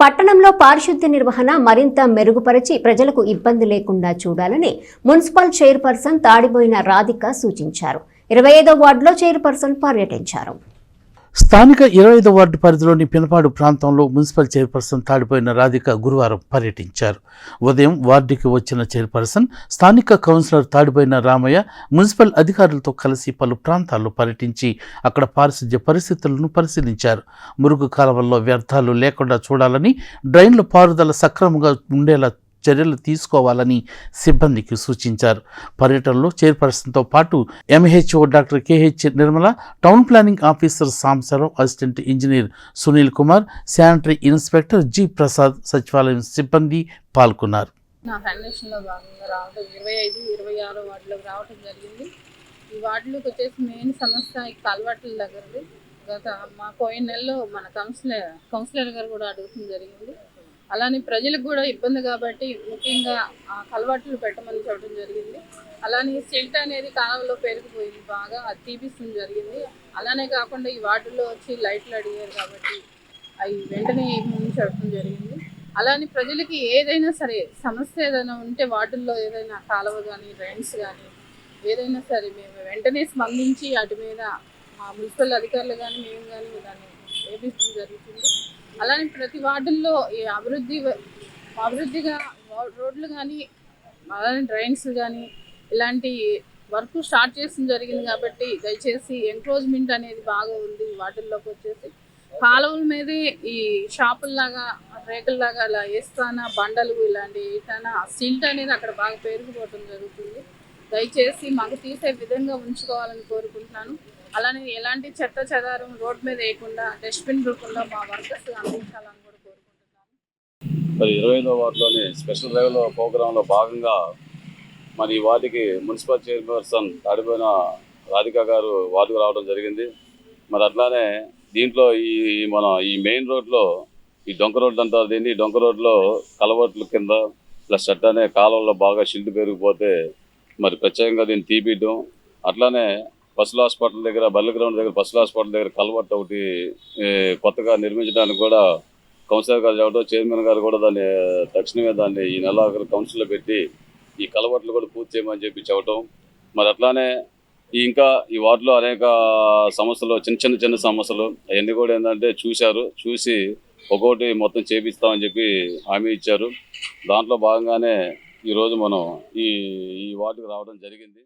పట్టణంలో పారిశుద్ధ్య నిర్వహణ మరింత మెరుగుపరిచి ప్రజలకు ఇబ్బంది లేకుండా చూడాలని మున్సిపల్ చైర్పర్సన్ తాడిపోయిన రాధిక సూచించారు. ఇరవై ఐదో వార్డులో చైర్పర్సన్ పర్యటించారు. స్థానిక ఇరవై వార్డు పరిధిలోని పినపాడు ప్రాంతంలో మున్సిపల్ చైర్పర్సన్ తాడిపోయిన రాధిక గురువారం పర్యటించారు. ఉదయం వార్డుకి వచ్చిన చైర్పర్సన్ స్థానిక కౌన్సిలర్ తాడిపోయిన రామయ్య మున్సిపల్ అధికారులతో కలిసి పలు ప్రాంతాల్లో పర్యటించి అక్కడ పారిశుధ్య పరిస్థితులను పరిశీలించారు. మురుగు కాలువల్లో వ్యర్థాలు లేకుండా చూడాలని డ్రైన్ల పారుదల సక్రమంగా ఉండేలా చర్యలు తీసుకోవాలని సిబ్బందికి సూచించారు. పర్యటనలో చైర్పర్సన్తో పాటు MHO doctor KH Nirmala town planning officer Sambasarao assistant engineer Sunil Kumar sanitary inspector G Prasad సచివాలయం సిబ్బంది పాల్గొన్నారు. నా ఫౌండేషన్లో భాగంగా రావడం ఇరవై ఐదు ఇరవై ఆరో వార్డులోకి రావడం జరిగింది. ఈ వార్డులోకి వచ్చేసి మెయిన్ సమస్య ఈ కాల్వట్ల దగ్గరది. గత మా పోయిన నెలలో మన కౌన్సిలర్ కౌన్సిలర్ గారు కూడా అడుగుతుంది జరిగింది. అలానే ప్రజలకు కూడా ఇబ్బంది కాబట్టి ముఖ్యంగా ఆ కలవాట్లు పెట్టమని చెప్పడం జరిగింది. అలానే సిల్ట్ అనేది కాలంలో పెరిగిపోయింది బాగా అది తీపిస్తుంది జరిగింది. అలానే కాకుండా ఈ వార్డులో వచ్చి లైట్లు అడిగారు కాబట్టి అవి వెంటనే ముందు చెప్పడం జరిగింది. అలానే ప్రజలకి ఏదైనా సరే సమస్య ఏదైనా ఉంటే వార్డుల్లో ఏదైనా కాలువ కానీ డ్రైన్స్ కానీ ఏదైనా సరే మేము వెంటనే స్పందించి వాటి మీద మా మున్సిపల్ అధికారులు కానీ మేము కానీ దాన్ని చేపించడం జరుగుతుంది. అలానే ప్రతి వార్డుల్లో ఈ అభివృద్ధి అభివృద్ధిగా రోడ్లు కానీ అలానే డ్రైన్స్ కానీ ఇలాంటి వర్క్ స్టార్ట్ చేసిన జరిగింది కాబట్టి దయచేసి ఎంక్రోజ్మెంట్ అనేది బాగా ఉంది వాటిల్లోకి వచ్చేసి. కాలువల మీదే ఈ షాపుల్లాగా రేకుల్లాగా అలా వేస్తానా బండలు ఇలాంటి ఏటానా సిల్ట్ అనేది అక్కడ బాగా పెరిగిపోవటం జరుగుతుంది. దయచేసి మాకు తీసే విధంగా ఉంచుకోవాలని కోరుకుంటున్నాను. అలానే ఎలాంటి చెత్త చెదారం రోడ్ మీద వేయకుండా డస్ట్బిన్ రూపంలో మా వర్కర్స్ అందించాలని కూడా కోరుకుంటున్నాను. మరి ఇరవై ఐదో వార్డులోని స్పెషల్ డ్రైవ్లో ప్రోగ్రాంలో భాగంగా మరి ఈ మున్సిపల్ చైర్పర్సన్ తాడిపోయిన రాధిక గారు వార్డుకు రావడం జరిగింది. మరి అట్లానే దీంట్లో ఈ మన ఈ మెయిన్ రోడ్లో ఈ డొంక రోడ్డు అంటారు దీన్ని. ఈ డొంక రోడ్లో కలవట్ల కింద ప్లస్ అట్లానే కాలంలో బాగా షిల్డ్ పెరిగిపోతే మరి ప్రత్యేకంగా దీన్ని తీపియడం అట్లానే పశుల హాస్పిటల్ దగ్గర బల్లి గ్రౌండ్ దగ్గర పశుల హాస్పిటల్ దగ్గర కలవట్టు ఒకటి కొత్తగా నిర్మించడానికి కూడా కౌన్సిలర్ గారు చెప్పడం చైర్మన్ గారు కూడా దాన్ని తక్షణమే దాన్ని ఈ నెల కౌన్సిల్లో పెట్టి ఈ కలవట్లు కూడా పూర్తి చేయమని చెప్పి చెప్పటం. మరి అట్లానే ఇంకా ఈ వార్డులో అనేక సమస్యలు చిన్న చిన్న చిన్న సమస్యలు అవన్నీ కూడా ఏంటంటే చూశారు. చూసి ఒక్కొక్కటి మొత్తం చేపిస్తామని చెప్పి హామీ ఇచ్చారు. దాంట్లో భాగంగానే ఈరోజు మనం ఈ ఈ వార్డుకు రావడం జరిగింది.